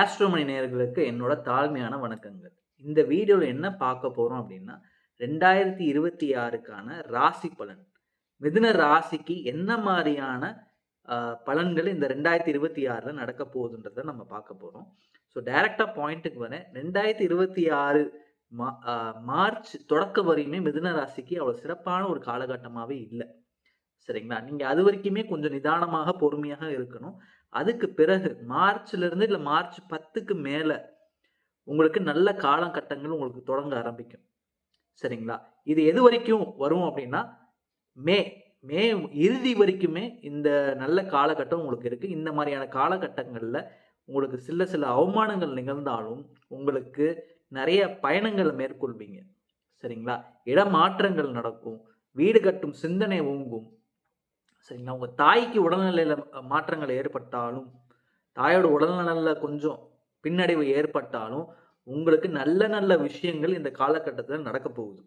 ஆஸ்ட்ரோமணி நேயர்களுக்கு என்னோட தாழ்மையான வணக்கங்கள். இந்த வீடியோவில் என்ன பார்க்க போகிறோம் அப்படின்னா ரெண்டாயிரத்தி இருபத்தி ஆறுக்கான ராசி பலன். மிதுன ராசிக்கு என்ன மாதிரியான பலன்கள் இந்த ரெண்டாயிரத்தி இருபத்தி ஆறில் நடக்க போகுதுன்றதை நம்ம பார்க்க போகிறோம் ஸோ டைரக்டாக பாயிண்ட்டுக்கு வரேன் ரெண்டாயிரத்தி இருபத்தி ஆறு மா மார்ச் தொடக்க வரையுமே மிதுன ராசிக்கு அவ்வளோ சிறப்பான ஒரு காலகட்டமாகவே இல்லை. சரிங்களா? நீங்கள் அது வரைக்குமே கொஞ்சம் நிதானமாக பொறுமையாக இருக்கணும். அதுக்கு பிறகு மார்ச்லேருந்து இல்லை மார்ச் பத்துக்கு மேலே உங்களுக்கு நல்ல காலகட்டங்கள் உங்களுக்கு தொடங்க ஆரம்பிக்கும். சரிங்களா? இது எது வரைக்கும் வரும் அப்படின்னா மே மே இறுதி வரைக்குமே இந்த நல்ல காலகட்டம் உங்களுக்கு இருக்குது இந்த மாதிரியான காலகட்டங்களில் உங்களுக்கு சில சில அவமானங்கள் நிகழ்ந்தாலும் உங்களுக்கு நிறைய பயணங்களை மேற்கொள்வீங்க. சரிங்களா? இடமாற்றங்கள் நடக்கும். வீடு கட்டும் சிந்தனை ஓங்கும். சரிங்களா? உங்கள் தாய்க்கு உடல்நிலையில் மாற்றங்கள் ஏற்பட்டாலும் தாயோட உடல்நலில் கொஞ்சம் பின்னடைவு ஏற்பட்டாலும் உங்களுக்கு நல்ல நல்ல விஷயங்கள் இந்த காலகட்டத்தில் நடக்க போகுது.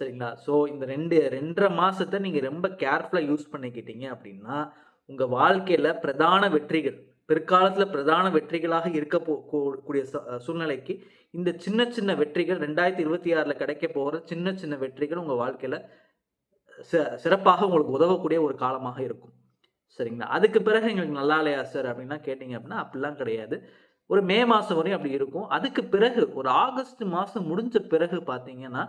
சரிங்களா? ஸோ இந்த ரெண்டு ரெண்டரை மாதத்தை நீங்கள் ரொம்ப கேர்ஃபுல்லாக யூஸ் பண்ணிக்கிட்டீங்க அப்படின்னா உங்கள் வாழ்க்கையில் பிரதான வெற்றிகள் பிற்காலத்தில் பிரதான வெற்றிகளாக இருக்க போ கூடிய ச- சூழ்நிலைக்கு இந்த சின்ன சின்ன வெற்றிகள் ரெண்டாயிரத்தி இருபத்தி ஆறில் கிடைக்க போகிற சின்ன சின்ன வெற்றிகள் உங்கள் வாழ்க்கையில் சிறப்பாக உங்களுக்கு உதவக்கூடிய ஒரு காலமாக இருக்கும். சரிங்களா? அதுக்கு பிறகு எங்களுக்கு நல்லா இல்லையா சார் அப்படின்னா கேட்டிங்க அப்படின்னா அப்படிலாம் கிடையாது. ஒரு மே மாதம் வரையும் அப்படி இருக்கும். அதுக்கு பிறகு ஒரு ஆகஸ்ட் மாதம் முடிஞ்ச பிறகு பார்த்தீங்கன்னா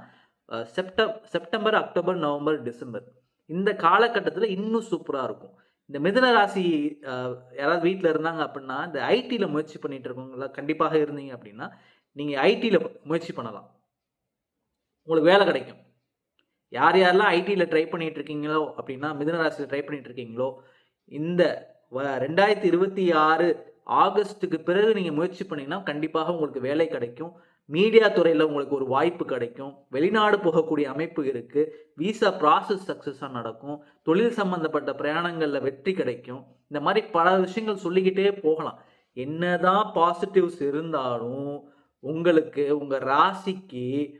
அஹ், செப்டம் செப்டம்பர் அக்டோபர் நவம்பர் டிசம்பர். இந்த காலகட்டத்தில் இன்னும் சூப்பராக இருக்கும். இந்த மிதுன ராசி யாராவது வீட்டில் இருந்தாங்க அப்படின்னா இந்த ஐடியில் முயற்சி பண்ணிட்டு இருக்கவங்கள கண்டிப்பாக இருந்தீங்க அப்படின்னா நீங்கள் ஐடியில் முயற்சி பண்ணலாம். உங்களுக்கு வேலை கிடைக்கும். யார் யாரெல்லாம் ஐடியில் ட்ரை பண்ணிட்டு இருக்கீங்களோ அப்படின்னா மிதனராசியில் ட்ரை பண்ணிட்டு இருக்கீங்களோ இந்த வ- ரெண்டாயிரத்தி இருபத்தி ஆறு ஆகஸ்ட்டுக்கு பிறகு நீங்கள் முயற்சி பண்ணீங்கன்னா கண்டிப்பாக உங்களுக்கு வேலை கிடைக்கும். மீடியா துறையில் உங்களுக்கு ஒரு வாய்ப்பு கிடைக்கும். வெளிநாடு போகக்கூடிய அமைப்பு இருக்குது விசா ப்ராசஸ் சக்ஸஸாக நடக்கும். தொழில் சம்மந்தப்பட்ட பிரயாணங்களில் வெற்றி கிடைக்கும். இந்த மாதிரி பல விஷயங்கள் சொல்லிக்கிட்டே போகலாம். என்னதான் பாசிட்டிவ்ஸ் இருந்தாலும் உங்களுக்கு உங்கள் ராசிக்கு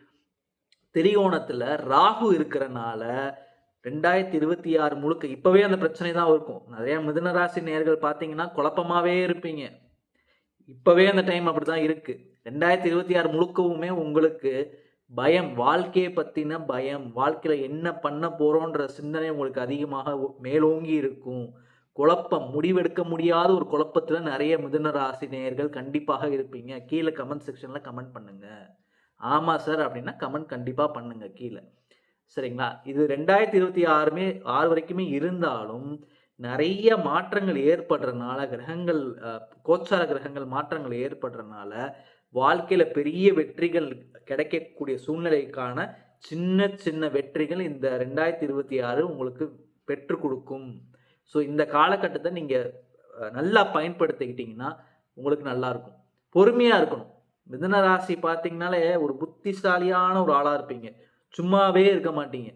திரிகோணத்தில் ராகு இருக்கிறனால ரெண்டாயிரத்தி இருபத்தி ஆறு முழுக்க இப்போவே அந்த பிரச்சனை தான் இருக்கும். நிறைய மிதுனராசி நேர்கள் பார்த்தீங்கன்னா குழப்பமாவே இருப்பீங்க. இப்போவே அந்த டைம் அப்படி தான் இருக்குது ரெண்டாயிரத்தி இருபத்தி ஆறு முழுக்கவுமே உங்களுக்கு பயம் வாழ்க்கையை பற்றின பயம் வாழ்க்கையில் என்ன பண்ண போகிறோன்ற சிந்தனை உங்களுக்கு அதிகமாக மேலோங்கி இருக்கும். குழப்பம் முடிவெடுக்க முடியாத ஒரு குழப்பத்தில் நிறைய மிதுன ராசி நேயர்கள் கண்டிப்பாக இருப்பீங்க. கீழே கமெண்ட் செக்ஷனில் கமெண்ட் பண்ணுங்க. ஆமாம் சார் அப்படின்னா கமெண்ட் கண்டிப்பாக பண்ணுங்கள் கீழே. சரிங்களா? இது ரெண்டாயிரத்தி இருபத்தி ஆறுமே ஆறு வரைக்குமே இருந்தாலும் நிறைய மாற்றங்கள் ஏற்படுறதுனால கிரகங்கள் கோச்சார கிரகங்கள் மாற்றங்கள் ஏற்படுறதுனால வாழ்க்கையில் பெரிய வெற்றிகள் கிடைக்கக்கூடிய சூழ்நிலைக்கான சின்ன சின்ன வெற்றிகள் இந்த ரெண்டாயிரத்தி இருபத்தி ஆறு உங்களுக்கு பெற்று கொடுக்கும். ஸோ இந்த காலகட்டத்தை நீங்கள் நல்லா பயன்படுத்திக்கிட்டிங்கன்னா உங்களுக்கு நல்லாயிருக்கும் பொறுமையாக இருக்கணும். மிதன ராசி பார்த்தீங்கனாலே ஒரு புத்திசாலியான ஒரு ஆளாக இருப்பீங்க. சும்மாவே இருக்க மாட்டீங்க.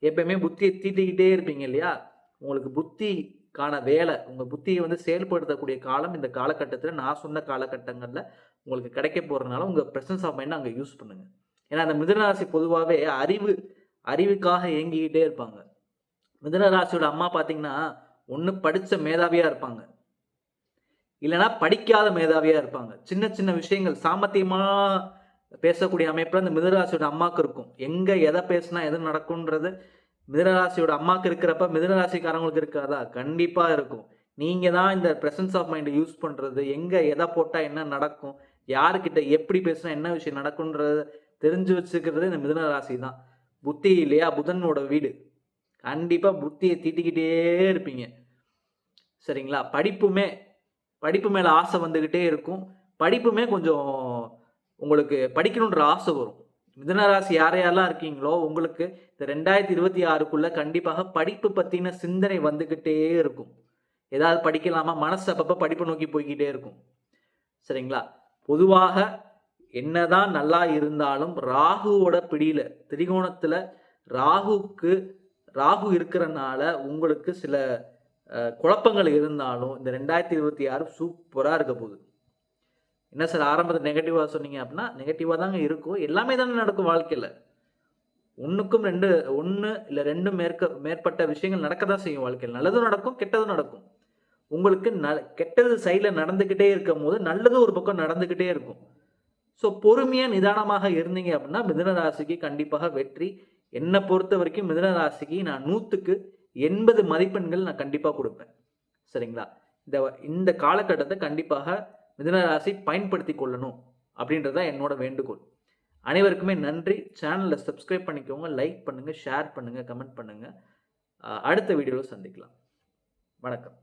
எப்பயுமே புத்தியை தீட்டிக்கிட்டே இருப்பீங்க இல்லையா? உங்களுக்கு புத்திக்கான வேலை உங்கள் புத்தியை வந்து செயல்படுத்தக்கூடிய காலம் இந்த காலகட்டத்தில். நான் சொன்ன காலகட்டங்களில் உங்களுக்கு கிடைக்க போகிறதுனால உங்கள் ப்ரெசன்ஸ் ஆஃப் மைண்டை அங்கே யூஸ் பண்ணுங்க. ஏன்னா அந்த மிதுன ராசி பொதுவாகவே அறிவு அறிவுக்காக இயங்கிக்கிட்டே இருப்பாங்க. மிதுன ராசியோட அம்மா பார்த்தீங்கன்னா ஒன்று படித்த மேதாவியாக இருப்பாங்க. இல்லைன்னா படிக்காத மேதாவியாக இருப்பாங்க. சின்ன சின்ன விஷயங்கள் சாமர்த்தியமாக பேசக்கூடிய அமைப்பில் அந்த மிதராசியோட அம்மாவுக்கு இருக்கும். எங்கே எதை பேசினா எது நடக்கும்ன்றது மிதனராசியோட அம்மாவுக்கு இருக்கிறப்ப மிதனராசிக்காரங்களுக்கு இருக்காதா? கண்டிப்பாக இருக்கும். நீங்கள் தான் இந்த ப்ரெசன்ஸ் ஆஃப் மைண்டை யூஸ் பண்ணுறது எங்கே எதை போட்டால் என்ன நடக்கும்? யாருக்கிட்ட எப்படி பேசினா என்ன விஷயம் நடக்கும்ன்றத தெரிஞ்சு வச்சுக்கிறது இந்த மிதனராசி தான். புத்தி இல்லையா? புதனோட வீடு. கண்டிப்பாக புத்தியை தீட்டிக்கிட்டே இருப்பீங்க. சரிங்களா? படிப்புமே படிப்பு மேலே ஆசை வந்துக்கிட்டே இருக்கும். படிப்புமே கொஞ்சம் உங்களுக்கு படிக்கணுன்ற ஆசை வரும். மிதுன ராசி யார் யாரெல்லாம் இருக்கீங்களோ உங்களுக்கு இந்த ரெண்டாயிரத்தி இருபத்தி ஆறுக்குள்ளே கண்டிப்பாக படிப்பு பற்றின சிந்தனை வந்துக்கிட்டே இருக்கும். ஏதாவது படிக்கலாமா? மனசு அப்பப்போ படிப்பை நோக்கி போய்கிட்டே இருக்கும். சரிங்களா? பொதுவாக என்னதான் நல்லா இருந்தாலும் ராகுவோட பிடியில திரிகோணத்தில் ராகுக்கு ராகு இருக்கிறனால உங்களுக்கு சில குழப்பங்கள் இருந்தாலும் இந்த ரெண்டாயிரத்தி இருபத்தி ஆறு சூப்பராக இருக்க போகுது. என்ன சார் ஆரம்பத்தில் நெகட்டிவாக சொன்னீங்க அப்படின்னா நெகட்டிவாக தாங்க இருக்கும். எல்லாமே தானே நடக்கும் வாழ்க்கையில். ஒன்றுக்கும் ரெண்டு ஒன்று இல்லை ரெண்டு மேற்க மேற்பட்ட விஷயங்கள் நடக்க தான் செய்யும் வாழ்க்கையில். நல்லதும் நடக்கும் கெட்டதும் நடக்கும். உங்களுக்கு ந கெட்டது சைடில் நடந்துக்கிட்டே இருக்கும் போது நல்லது ஒரு பக்கம் நடந்துக்கிட்டே இருக்கும். ஸோ பொறுமையாக நிதானமாக இருந்தீங்க அப்படின்னா மிதுன ராசிக்கு கண்டிப்பாக வெற்றி. என்னை பொறுத்த வரைக்கும் மிதுன ராசிக்கு நான் நூற்றுக்கு எண்பது மதிப்பெண்கள் நான் கண்டிப்பாக கொடுப்பேன். சரிங்களா? இந்த இந்த காலகட்டத்தை கண்டிப்பாக மிதனராசி பயன்படுத்தி கொள்ளணும் அப்படின்றத என்னோட வேண்டுகோள். அனைவருக்குமே நன்றி. சேனலை சப்ஸ்கிரைப் பண்ணிக்கோங்க லைக் பண்ணுங்கள் ஷேர் பண்ணுங்கள் கமெண்ட் பண்ணுங்கள் அடுத்த வீடியோவில் சந்திக்கலாம். வணக்கம்.